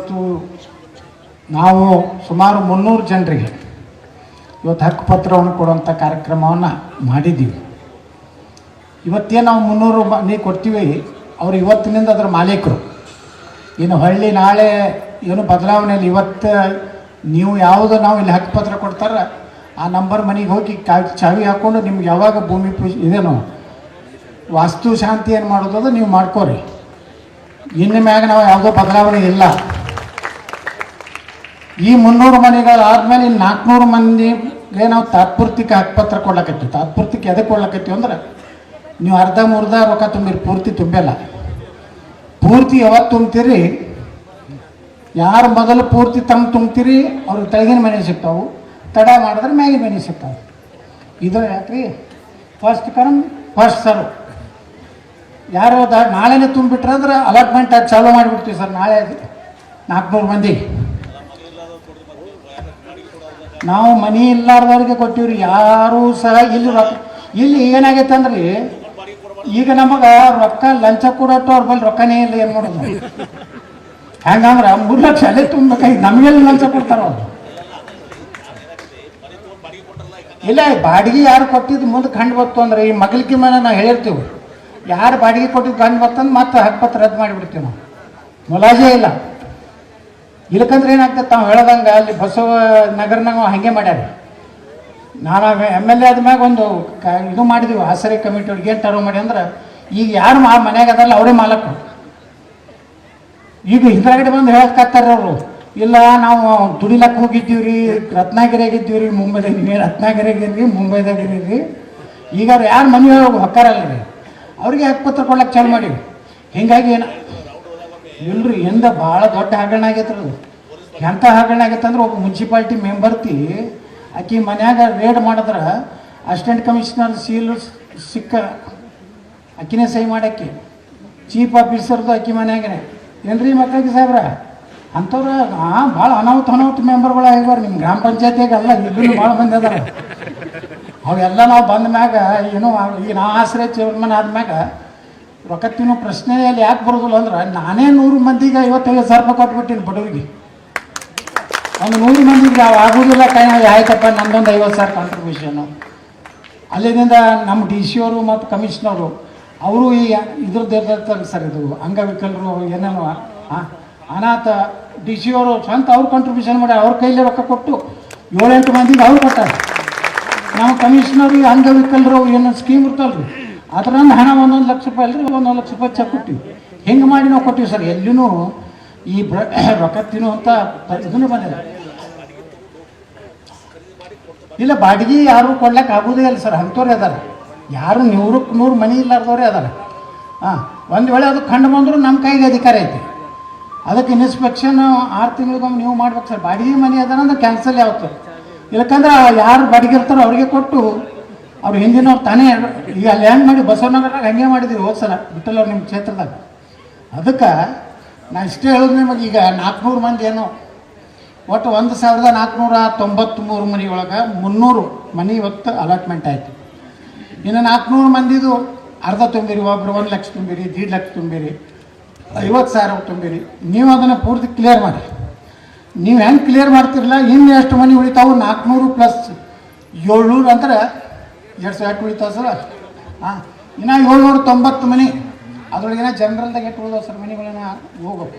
ಇವತ್ತು ನಾವು ಸುಮಾರು ಮುನ್ನೂರು ಜನರಿಗೆ ಇವತ್ತು ಹಕ್ಕುಪತ್ರವನ್ನು ಕೊಡುವಂಥ ಕಾರ್ಯಕ್ರಮವನ್ನು ಮಾಡಿದ್ದೀವಿ. ಇವತ್ತೇನು ನಾವು ಮುನ್ನೂರು ಮನೆ ಕೊಡ್ತೀವಿ, ಅವರು ಇವತ್ತಿನಿಂದ ಅದರ ಮಾಲೀಕರು. ಇನ್ನು ಹಳ್ಳಿ ನಾಳೆ ಏನು ಬದಲಾವಣೆಯಲ್ಲಿ ಇವತ್ತು ನೀವು ಯಾವುದು ನಾವು ಇಲ್ಲಿ ಹಕ್ಕುಪತ್ರ ಕೊಡ್ತಾರ, ಆ ನಂಬರ್ ಮನೆಗೆ ಹೋಗಿ ಕಾ- ಚಾವಿ ಹಾಕ್ಕೊಂಡು ನಿಮ್ಗೆ ಯಾವಾಗ ಭೂಮಿ ಪೂಜೆ ಇದೇನೋ ವಾಸ್ತು ಶಾಂತಿ ಏನು ಮಾಡೋದು ನೀವು ಮಾಡ್ಕೋರಿ. ಇನ್ನು ಮ್ಯಾಗ ನಾವು ಯಾವುದೋ ಬದಲಾವಣೆ ಇಲ್ಲ. ಈ ಮುನ್ನೂರು ಮನೆಗಳು ಆದ್ಮೇಲೆ ಇನ್ನು ನಾಲ್ಕುನೂರು ಮಂದಿಗೆ ನಾವು ತಾತ್ಪೂರ್ತಿಕ ಹಕ್ಕುಪತ್ರ ಕೊಡ್ಲಕತ್ತೀವಿ. ತಾತ್ಪೂರ್ತಿಕ ಎದಕ್ಕೆ ಕೊಡ್ಲಕತ್ತೀವಿ ಅಂದ್ರೆ ನೀವು ಅರ್ಧ ಮುರ್ಧ ರೊಕ್ಕ ತುಂಬಿರಿ, ಪೂರ್ತಿ ತುಂಬಿಲ್ಲ ಪೂರ್ತಿ ಯಾವತ್ತು ತುಂಬ್ತೀರಿ? ಯಾರು ಮೊದಲು ಪೂರ್ತಿ ತಮ್ಮ ತುಂಬ್ತೀರಿ? ಅವ್ರಿಗೆ ತೆಳಗಿನ ಮನೆ ಸಿಗ್ತಾವು. ತಡ ಮಾಡಿದ್ರೆ ಮ್ಯಾಗಿನ ಮನೆ ಸಿಗ್ತಾವೆ. ಇದು ಯಾಕ್ರಿ? ಫಸ್ಟ್ ಕರಮ್ ಫಸ್ಟ್ ಸರ್ವ್ ಯಾರು ನಾಳೆನೇ ತುಂಬಿಟ್ರೆ ಅಂದ್ರೆ ಅಲಾಟ್ಮೆಂಟ್ ಅದು ಚಾಲೂ ಮಾಡಿಬಿಡ್ತೀವಿ ಸರ್, ನಾಳೆ ನಾಲ್ಕುನೂರು ಮಂದಿ ನಾವು ಮನಿ ಇಲ್ಲಾರ್ದವ್ರಿಗೆ ಕೊಟ್ಟಿವ್ರಿ, ಯಾರು ಸಹ ಇಲ್ಲಿ ರೊಕ್ಕ ಇಲ್ಲಿ ಏನಾಗೈತೆ ಅಂದ್ರಿ ಈಗ ನಮಗೆ ರೊಕ್ಕ ಲಂಚ ಕೊಡೋಟ್ಟು ಅವ್ರ ಬಳಿ ರೊಕ್ಕನೇ ಇಲ್ಲ ಏನು ಮಾಡೋದು? ಹೆಂಗಂದ್ರೆ ಮೂರು ಲಕ್ಷ ಅಲ್ಲೇ ತುಂಬಬೇಕಾಗಿ ನಮಗೆಲ್ಲ ಲಂಚ ಕೊಡ್ತಾರ? ಇಲ್ಲ ಬಾಡಿಗೆ ಯಾರು ಕೊಟ್ಟಿದ್ದು ಮುಂದೆ ಕಂಡು ಬತ್ತು ಅಂದ್ರೆ ಈ ಮಗಲಿಗೆ ಮೇಲೆ ನಾವು ಹೇಳಿರ್ತೀವಿ. ಯಾರು ಬಾಡಿಗೆ ಕೊಟ್ಟಿದ್ದು ಕಂಡು ಬರ್ತಂದ್ರೆ ಮತ್ತೆ ಹಕ್ಕುಪತ್ರ ರದ್ದು ಮಾಡಿಬಿಡ್ತೀವಿ ನಾವು. ಮುಲಾಜೇ ಇಲ್ಲ. ಇಲ್ಲಕಂದ್ರೆ ಏನಾಗ್ತದೆ, ತಾವು ಹೇಳ್ದಂಗೆ ಅಲ್ಲಿ ಬಸವ ನಗರನಾಗ ಹಾಗೆ ಮಾಡ್ಯಾರ. ನಾನು ಎಂ ಎಲ್ ಎ ಆದ್ಮ್ಯಾಗ ಒಂದು ಕ ಇದು ಮಾಡಿದ್ವಿ, ಆಸರೆ ಕಮಿಟಿ ಅವ್ರಿಗೆ ಏನು ಟರ್ವ್ ಮಾಡಿ ಅಂದ್ರೆ, ಈಗ ಯಾರು ಮಾ ಮನ್ಯಾಗ ಅದಲ್ಲ ಅವರೇ ಮಾಲಕರು ಈಗ ಹಿಂದ್ರಗಡೆ ಬಂದು ಹೇಳಕ್ಕಾಗ್ತಾರೆ ಅವರು. ಇಲ್ಲ, ನಾವು ದುಡಿಲಕ್ಕೆ ಹೋಗಿದ್ದೀವಿ ರೀ ರತ್ನಾಗಿರಿಯಾಗಿದ್ದೀವಿ ರೀ ಮುಂಬೈದಾಗ ನೀವು ರತ್ನಾಗಿರಿಯಾಗಿರಿ ಮುಂಬೈದಾಗಿರಿ ಈಗ ಅವ್ರು ಯಾರು ಮನೆ ಹೊಕ್ಕಾರಲ್ಲ ರೀ ಅವ್ರಿಗೆ ಹಕ್ಕುಪತ್ರ ಕೊಡ್ಲಕ್ಕೆ ಚಾಲು ಮಾಡೀವಿ? ಹಿಂಗಾಗಿ ಏನು ಇಲ್ರಿ ಎಂದ ಭಾಳ ದೊಡ್ಡ ಹಗರಣ ಆಗೈತೆ ಅದು. ಎಂಥ ಹಗರಣ ಆಗೈತೆ ಅಂದ್ರೆ ಒಬ್ಬ ಮುನ್ಸಿಪಾಲ್ಟಿ ಮೆಂಬರ್ತಿ ಆಕಿ ಮನ್ಯಾಗ ರೇಡ್ ಮಾಡಿದ್ರೆ ಅಸಿಸ್ಟೆಂಟ್ ಕಮಿಷನರ್ ಸೀಲ್ ಸಿಕ್ಕ ಅಕ್ಕಿನೇ ಸಹಿ ಮಾಡಕ್ಕೆ ಚೀಫ್ ಆಫೀಸರ್ದು ಅಕ್ಕಿ ಮನ್ಯಾಗನೆ. ಏನ್ರಿ ಮಕ್ಕಳಿಗೆ ಸಾಹೇಬ್ರ? ಅಂಥವ್ರು ಹಾಂ ಭಾಳ ಅನಾಹುತ ಅನಾಹುತ ಮೆಂಬರ್ಗಳು ಆಗ್ಯಾರ ನಿಮ್ಮ ಗ್ರಾಮ ಪಂಚಾಯತಿಯಾಗ ಎಲ್ಲ ಇಬ್ಬರು ಭಾಳ ಮಂದಿ ಅದಾರ. ಅವೆಲ್ಲ ನಾವು ಬಂದ ಮ್ಯಾಗ ಏನೋ ಈಗ ನಾ ಆಶ್ರಯ ಚೇರ್ಮನ್ ಆದ್ಮ್ಯಾಗ ರೊಕ್ಕ ತಿನ್ನೋ ಪ್ರಶ್ನೆ ಅಲ್ಲಿ ಯಾಕೆ ಬರೋದಿಲ್ಲ ಅಂದ್ರೆ ನಾನೇ ನೂರು ಮಂದಿಗೆ ಐವತ್ತೈದು ಸಾವಿರ ರೂಪಾಯಿ ಕೊಟ್ಬಿಟ್ಟಿನಿ ಬಡವರಿಗೆ. ಒಂದು ನೂರು ಮಂದಿಗೆ ನಾವು ಆಗೋದಿಲ್ಲ ಕೈ ಆಯ್ತಪ್ಪ ನಂದೊಂದು ಐವತ್ತು ಸಾವಿರ ಕಾಂಟ್ರಿಬ್ಯೂಷನು ಅಲ್ಲಿಂದ ನಮ್ಮ ಡಿ ಸಿ ಅವರು ಮತ್ತು ಕಮಿಷನರು ಅವರು ಈ ಇದ್ರದ್ದು ಇರ್ತಾರೆ ಸರ್ ಇದು ಅಂಗವಿಕಲರು ಏನೇನೋ ಅನಾಥ ಡಿ ಸಿ ಅವರು ಸ್ವಂತ ಅವ್ರು ಕಾಂಟ್ರಿಬ್ಯೂಷನ್ ಮಾಡಿ ಅವ್ರ ಕೈಲೇ ರೊಕ್ಕ ಕೊಟ್ಟು ಏಳೆಂಟು ಮಂದಿಗೆ ಅವ್ರು ಕೊಟ್ಟಾರೆ. ನಮ್ಮ ಕಮಿಷನರು ಅಂಗವಿಕಲರು ಏನೇನು ಸ್ಕೀಮ್ ಇರ್ತಲ್ರಿ? ಅದರಿಂದ ಹಣ ಒಂದೊಂದು ಲಕ್ಷ ರೂಪಾಯಿ ಅಲ್ರಿ, ಒಂದೊಂದು ಲಕ್ಷ ರೂಪಾಯಿ ಚೆಕ್ ಕೊಟ್ಟಿವಿ. ಹಿಂಗೆ ಮಾಡಿ ನಾವು ಕೊಟ್ಟಿವಿ ಸರ್? ಎಲ್ಲಿನೂ ಈ ಬ್ರ, ರೊಕ್ಕ ತಿನ್ನುವಂಥ ಇದನ್ನು ಬಂದಿಲ್ಲ. ಇಲ್ಲ, ಬಾಡಿಗೆ ಯಾರು ಕೊಡ್ಲಿಕ್ಕೆ ಆಗೋದೇ ಇಲ್ಲ ಸರ್. ಅಂಥವ್ರೆ ಅದಾರ. ಯಾರು ನೂರಕ್ಕೆ ನೂರು ಮನೆ ಇಲ್ಲಾರ್ದವ್ರೆ ಅದಾರ. ಹಾಂ, ಒಂದು ವೇಳೆ ಅದು ಕಂಡು ಬಂದರೂ ನಮ್ಮ ಕೈಗೆ ಅಧಿಕಾರ ಐತಿ. ಅದಕ್ಕೆ ಇನ್ಸ್ಪೆಕ್ಷನ್ ಆರು ತಿಂಗಳಿಗೊಮ್ಮೆ ನೀವು ಮಾಡ್ಬೇಕು ಸರ್. ಬಾಡಿಗೆ ಮನೆ ಅದಾರ ಅಂದ್ರೆ ಕ್ಯಾನ್ಸಲ್ ಯಾವತ್ತು? ಇಲ್ಲಕಂದ್ರೆ ಯಾರು ಬಾಡಿಗೆ ಇರ್ತಾರೋ ಅವ್ರಿಗೆ ಕೊಟ್ಟು ಅವ್ರು ಹಿಂದಿನವ್ರು ತಾನೇ ಈಗ ಲ್ಯಾಂಡ್ ಮಾಡಿ ಬಸವನಗರ ಹಂಗೆ ಮಾಡಿದ್ರಿ ಹೋದ ಸಲ ಬಿಟ್ಟಲ್ಲ ನಿಮ್ಮ ಕ್ಷೇತ್ರದಾಗ. ಅದಕ್ಕೆ ನಾ ಇಷ್ಟೇ ಹೇಳೋದು ನಿಮಗೆ, ಈಗ ನಾಲ್ಕುನೂರು ಮಂದಿ ಏನೋ ಒಟ್ಟು ಒಂದು ಸಾವಿರದ ನಾಲ್ಕುನೂರ ತೊಂಬತ್ತ್ಮೂರು ಮನೆ ಒಳಗೆ ಮುನ್ನೂರು ಮನೆ ಇವತ್ತು ಅಲಾಟ್ಮೆಂಟ್ ಆಯಿತು. ಇನ್ನು ನಾಲ್ಕುನೂರು ಮಂದಿದು ಅರ್ಧ ತುಂಬಿರಿ ಒಬ್ಬರು ಒಂದು ಲಕ್ಷ ತುಂಬಿರಿ, ದೀಡ್ ಲಕ್ಷ ತುಂಬಿರಿ, ಐವತ್ತು ಸಾವಿರ ತುಂಬಿರಿ. ನೀವು ಅದನ್ನು ಪೂರ್ತಿ ಕ್ಲಿಯರ್ ಮಾಡಿ. ನೀವು ಹೆಂಗೆ ಕ್ಲಿಯರ್ ಮಾಡ್ತಿರಲ್ಲ ಇನ್ನು ಎಷ್ಟು ಮನೆ ಉಳಿತಾವು? ನಾಲ್ಕುನೂರು ಪ್ಲಸ್ ಏಳ್ನೂರು ಅಂದ್ರೆ ಎರಡು ಸಾವಿರ ಎಟ್ಟು ಉಳಿತಾವ ಸರ್. ಹಾಂ ಇನ್ನು ಏಳ್ನೂರ ತೊಂಬತ್ತು ಮನೆ. ಅದ್ರೊಳಗಿನ ಜನರಲ್ದಾಗ ಎಟ್ಟು ಉಳಿದಾವ ಸರ್ ಮನೆಗಳನ್ನ ಹೋಗಬೇಕು